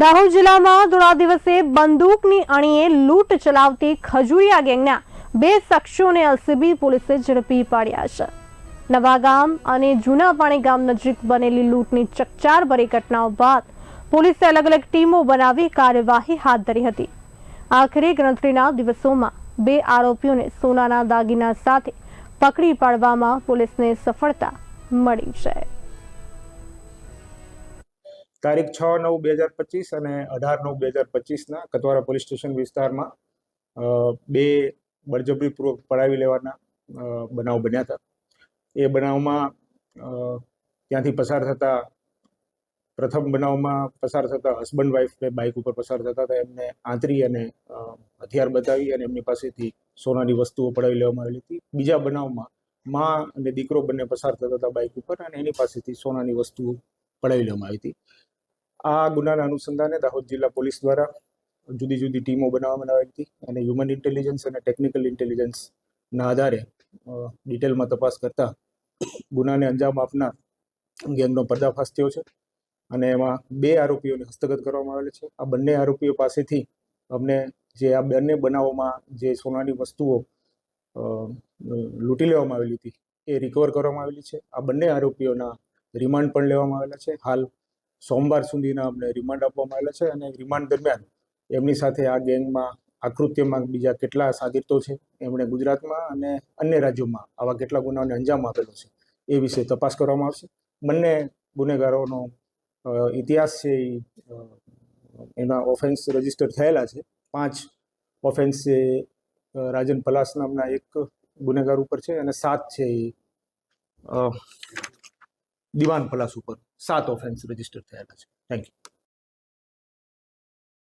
દાહોદ જિલ્લામાં ધોળા દિવસે બંદૂકની અણીએ લૂંટ ચલાવતી ખજુરિયા ગેંગના બે શખ્સોને એલસીબી પોલીસે ઝડપી પાડ્યા છે. નવા ગામ અને જૂના પાણી ગામ નજીક બનેલી લૂંટની ચકચાર ભરી ઘટનાઓ બાદ પોલીસે અલગ અલગ ટીમો બનાવી કાર્યવાહી હાથ ધરી હતી. આખરે ગણતરીના દિવસોમાં બે આરોપીઓને સોનાના દાગીના સાથે પકડી પાડવામાં પોલીસને સફળતા મળી છે. તારીખ છ નવ બે હજાર પચીસ અને અઢાર નવ બે હજાર પચીસના કતવારા પોલીસ સ્ટેશન વિસ્તારમાં બે બળજબરીપૂર્વક પડાવી લેવાના બનાવ બન્યા હતા. એ બનાવમાં ત્યાંથી પસાર થતા, પ્રથમ બનાવમાં પસાર થતા હસબન્ડ વાઈફ બાઇક ઉપર પસાર થતા હતા. એમને આંતરી અને હથિયાર બતાવી અને એમની પાસેથી સોનાની વસ્તુઓ પડાવી લેવામાં આવેલી હતી. બીજા બનાવમાં માં અને દીકરો બંને પસાર થતા હતા બાઇક ઉપર અને એની પાસેથી સોનાની વસ્તુઓ પડાવી લેવામાં આવી હતી. આ ગુનાના અનુસંધાને દાહોદ જિલ્લા પોલીસ દ્વારા જુદી જુદી ટીમો બનાવવામાં આવી હતી અને હ્યુમન ઇન્ટેલિજન્સ અને ટેકનિકલ ઇન્ટેલિજન્સના આધારે ડિટેલમાં તપાસ કરતા ગુનાને અંજામ આપનાર ગેંગનો પર્દાફાશ થયો છે અને એમાં બે આરોપીઓને હસ્તગત કરવામાં આવેલ છે. આ બંને આરોપીઓ પાસેથી અમને જે આ બંને બનાવોમાં જે સોનાની વસ્તુઓ લૂંટી લેવામાં આવેલી હતી એ રિકવર કરવામાં આવેલી છે. આ બંને આરોપીઓના રિમાન્ડ પણ લેવામાં આવેલા છે. હાલ સોમવાર સુધીના અમને રિમાન્ડ આપવામાં આવેલા છે અને રિમાન્ડ દરમિયાન એમની સાથે આ ગેંગમાં આકૃત્યમાં બીજા કેટલા સાગીરતો છે એમણે ગુજરાતમાં અને અન્ય રાજ્યોમાં આવા કેટલા ગુનાઓને અંજામ આપેલો છે એ વિશે તપાસ કરવામાં આવશે. બંને ગુનેગારોનો ઇતિહાસ છે એ એના ઓફેન્સ રજિસ્ટર થયેલા છે. પાંચ ઓફેન્સ છે રાજન પલાસ નામના એક ગુનેગાર ઉપર છે અને સાત છે એ દિવાન પલાસ ઉપર. સાત ઓફેન્સ રજિસ્ટર થયેલા છે. Thank you